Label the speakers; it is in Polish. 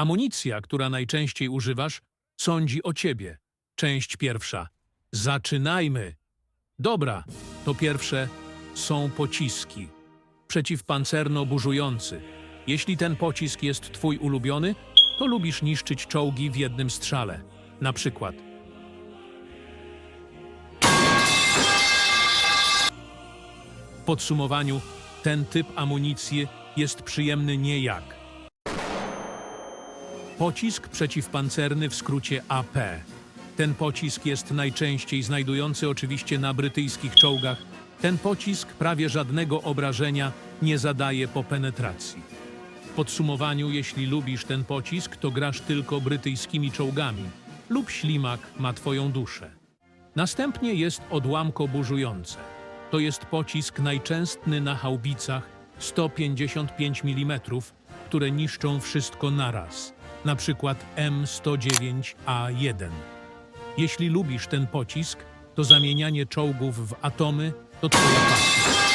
Speaker 1: Amunicja, która najczęściej używasz, sądzi o ciebie. Część pierwsza. Zaczynajmy. Dobra, to pierwsze są pociski. Przeciwpancerno-burzujący. Jeśli ten pocisk jest twój ulubiony, to lubisz niszczyć czołgi w jednym strzale. Na przykład W podsumowaniu, ten typ amunicji jest przyjemny niejak. Pocisk przeciwpancerny w skrócie AP. Ten pocisk jest najczęściej znajdujący oczywiście na brytyjskich czołgach. Ten pocisk prawie żadnego obrażenia nie zadaje po penetracji. W podsumowaniu, jeśli lubisz ten pocisk, to grasz tylko brytyjskimi czołgami lub ślimak ma twoją duszę. Następnie jest odłamko burzujące. To jest pocisk najczęstszy na haubicach 155 mm, które niszczą wszystko naraz, przykład M109A1. Jeśli lubisz ten pocisk, to zamienianie czołgów w atomy to twoja pasja.